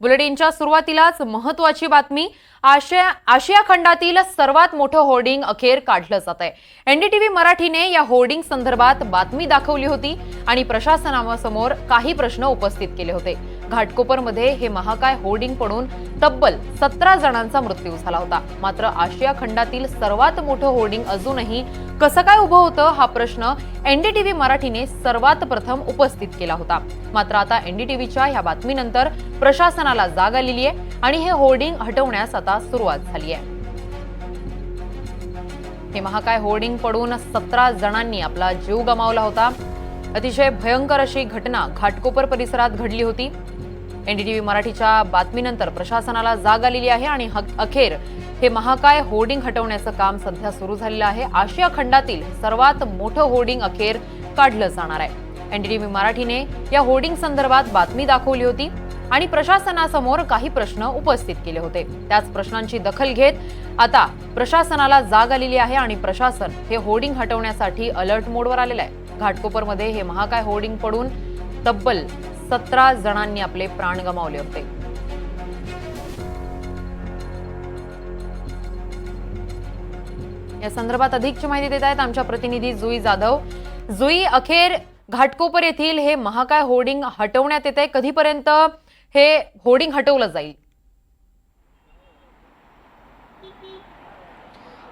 बुलेटिनच्या सुरुवातीलाच महत्वाची बातमी आशिया आशिया खंडातील सर्वात मोठं होर्डिंग अखेर काढलं जात आहे एनडीटीव्ही मराठीने या होर्डिंग संदर्भात बातमी दाखवली होती आणि प्रशासनासमोर काही प्रश्न उपस्थित केले होते. घाटकोपरमध्ये हे महाकाय होर्डिंग पडून तब्बल सतरा जणांचा मृत्यू झाला होता. मात्र आशिया खंडातील सर्वात मोठं होर्डिंग अजूनही कसं काय उभं होतं हा प्रश्न एनडीटीव्ही मराठीने सर्वात प्रथम उपस्थित केला होता. मात्र आता एनडीटीव्हीच्या ह्या बातमीनंतर प्रशासनाला जाग आलेली आहे आणि हे होर्डिंग हटवण्यास आता सुरुवात झाली आहे. हे महाकाय होर्डिंग पडून सतरा जणांनी आपला जीव गमावला होता. अतिशय भयंकर अशी घटना घाटकोपर परिसरात घडली होती. एनडीटीव्ही मराठीच्या बातमीनंतर प्रशासनाला जाग आलेली आहे आणि हक- अखेर हे महाकाय होर्डिंग हटवण्याचं काम सध्या सुरू झालेलं आहे. आशिया खंडातील सर्वात मोठं होर्डिंग अखेर काढलं जाणार आहे. एनडीटीव्ही मराठीने या होर्डिंग संदर्भात बातमी दाखवली होती आणि प्रशासनासमोर काही प्रश्न उपस्थित केले होते. त्याच प्रश्नांची दखल घेत आता प्रशासनाला जाग आलेली आहे आणि प्रशासन हे होर्डिंग हटवण्यासाठी अलर्ट मोडवर आलेलं आहे. घाटकोपरमध्ये हे महाकाय होर्डिंग पडून तब्बल सतरा जणांनी आपले प्राण गमावले होते. या संदर्भात अधिकची माहिती देत आहेत आमच्या प्रतिनिधी जुई जाधव. जुई अखेर घाटकोपर येथील हे महाकाय होर्डिंग हटवण्यात येत आहे कधीपर्यंत हे होर्डिंग हटवलं जाईल?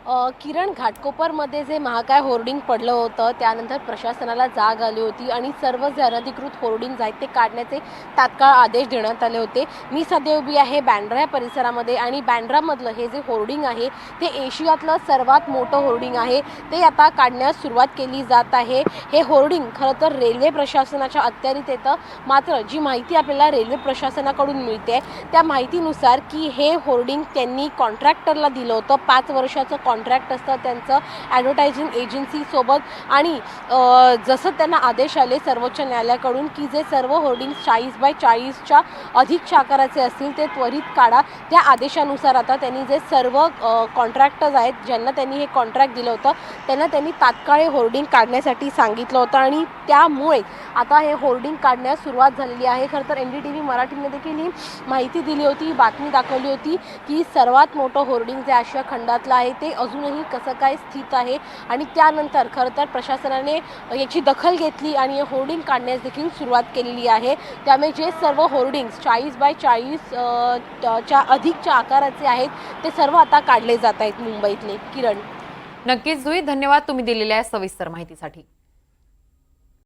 किरण घाटकोपरमध्ये जे महाकाय होर्डिंग पडलं होतं त्यानंतर प्रशासनाला जाग आली होती आणि सर्व जे अनधिकृत होर्डिंग्ज आहेत ते काढण्याचे तात्काळ आदेश देण्यात आले होते. मी सध्या उभी आहे बँड्रा या परिसरामध्ये आणि बँड्रामधलं हे जे होर्डिंग आहे ते एशियातलं सर्वात मोठं होर्डिंग आहे. ते आता काढण्यास सुरुवात केली जात आहे. हे होर्डिंग खरं तर रेल्वे प्रशासनाच्या अखत्यारीत येतं. मात्र जी माहिती आपल्याला रेल्वे प्रशासनाकडून मिळते त्या माहितीनुसार की हे होर्डिंग त्यांनी कॉन्ट्रॅक्टरला दिलं होतं पाच वर्षाचं कॉन्ट्रॅक्ट कॉन्ट्रॅक्ट असतं त्यांचं ॲडव्हर्टायझिंग एजन्सीसोबत आणि जसं त्यांना आदेश आले सर्वोच्च न्यायालयाकडून की जे सर्व होर्डिंग चाळीस बाय चाळीसच्या अधिक आकाराचे असतील ते त्वरित काढा. त्या आदेशानुसार आता त्यांनी जे सर्व कॉन्ट्रॅक्टर्स आहेत ज्यांना त्यांनी हे कॉन्ट्रॅक्ट दिलं होतं त्यांना त्यांनी तात्काळ हे होर्डिंग काढण्यासाठी सांगितलं होतं. आणि त्यामुळे आता हे होर्डिंग काढण्यास सुरुवात झालेली आहे. खरं तर एन डी टी व्ही मराठीने देखील ही माहिती दिली होती बातमी दाखवली होती की सर्वात मोठं होर्डिंग जे आशिया खंडातलं आहे ते अजूनही कसं काय स्थित आहे आणि त्यानंतर खरं तर प्रशासनाने याची दखल घेतली आणि हे होर्डिंग काढण्यास देखील सुरुवात केलेली आहे. त्यामुळे जे सर्व होर्डिंग्स चाळीस बाय चाळीस च्या अधिकच्या आकाराचे आहेत ते सर्व आता काढले जात आहेत मुंबईतले. किरण. नक्कीच जुई धन्यवाद तुम्ही दिलेल्या सविस्तर माहितीसाठी.